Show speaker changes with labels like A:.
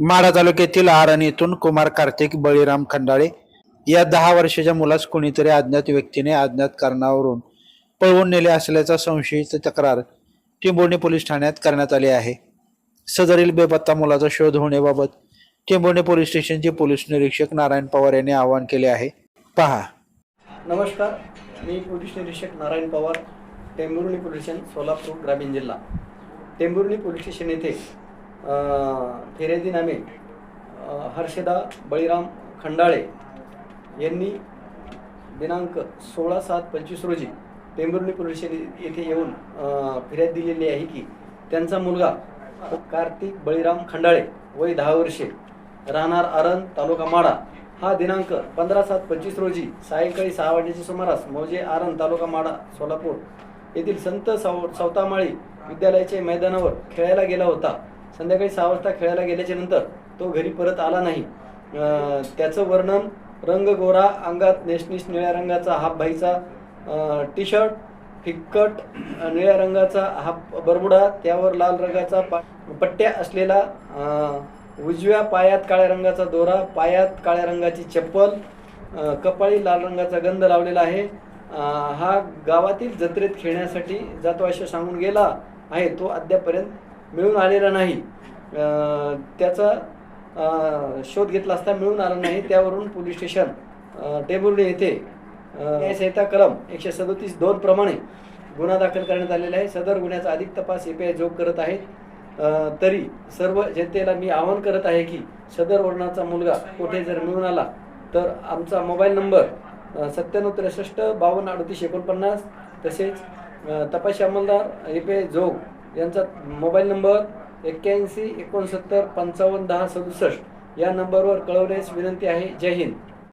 A: माढा तालुक्यातील आरण येथून कुमार कार्तिक बळीराम खंडाळे या दहा वर्षाच्या मुलास कुणीतरी अज्ञात व्यक्तीने अज्ञात कारणावरून पळवून नेले असल्याचा संशयित तक्रार टिंबोर्णी पोलीस ठाण्यात करण्यात आली आहे. सदरील बेपत्ता मुलाचा शोध होण्याबाबत टिंबोर्णी पोलीस स्टेशनचे पोलीस निरीक्षक नारायण पवार यांनी आवाहन केले आहे. पहा.
B: नमस्कार. मी पोलीस निरीक्षक नारायण पवार टेंबुर्णी पोलीस स्टेशन सोलापूर ग्रामीण जिल्हा. टेंबुर्णी पोलीस स्टेशन येथे अ, नामे हर्षदा बळीराम खंडाळे यांनी दिनांक सोळा सात पंचवीस रोजी टेंभुर्णी पोलीस स्टेशन येथे येऊन फिर्याद दिलेली आहे की त्यांचा मुलगा कार्तिक बळीराम खंडाळे वय दहा वर्षे राहणार आरण तालुका माडा हा दिनांक पंधरा सात पंचवीस रोजी सायंकाळी सहा वाजेच्या सुमारास मौजे आरण तालुका माडा सोलापूर येथील संत साव सावतामाळी विद्यालयाच्या मैदानावर खेळायला गेला होता. संध्याकाळी सहा वाजता खेळायला गेल्याच्यानंतर तो घरी परत आला नाही. त्याचं वर्णन रंग गोरा अंगात नेशनिश निळ्या रंगाचा हाफ भाईचा टी शर्ट फिक्कट निळ्या रंगाचा हाफ बरबुडा त्यावर लाल रंगाचा पा पट्ट्या असलेला उजव्या पायात काळ्या रंगाचा दोरा पायात काळ्या रंगाची चप्पल कपाळी लाल रंगाचा गंध लावलेला आहे. हा गावातील जत्रेत खेळण्यासाठी जातो असे सांगून गेला आहे. तो अद्यापर्यंत मिळून आलेला नाही. त्याचा शोध घेतला असता मिळून आला नाही. त्यावरून पोलीस स्टेशन टेंभुर्णी येथे न्यायसंहिता कलम एकशे सदोतीस दोन प्रमाणे गुन्हा दाखल करण्यात आलेला आहे. सदर गुन्ह्याचा अधिक तपास एपीआय जोग करत आहे. तरी सर्व जनतेला मी आवाहन करत आहे की सदर वर्णाचा मुलगा कुठे जर मिळून आला तर आमचा मोबाईल नंबर सत्त्याण्णव त्रेसष्ट बावन्न अडतीस एकोणपन्नास तसेच अं, तपासी अंमलदार एपीआय जोग यांचा मोबाईल नंबर एक्क्याऐंशी एकोणसत्तर पंचावन्न दहा सदुसष्ट या नंबरवर कळवण्यास विनंती आहे. जय हिंद.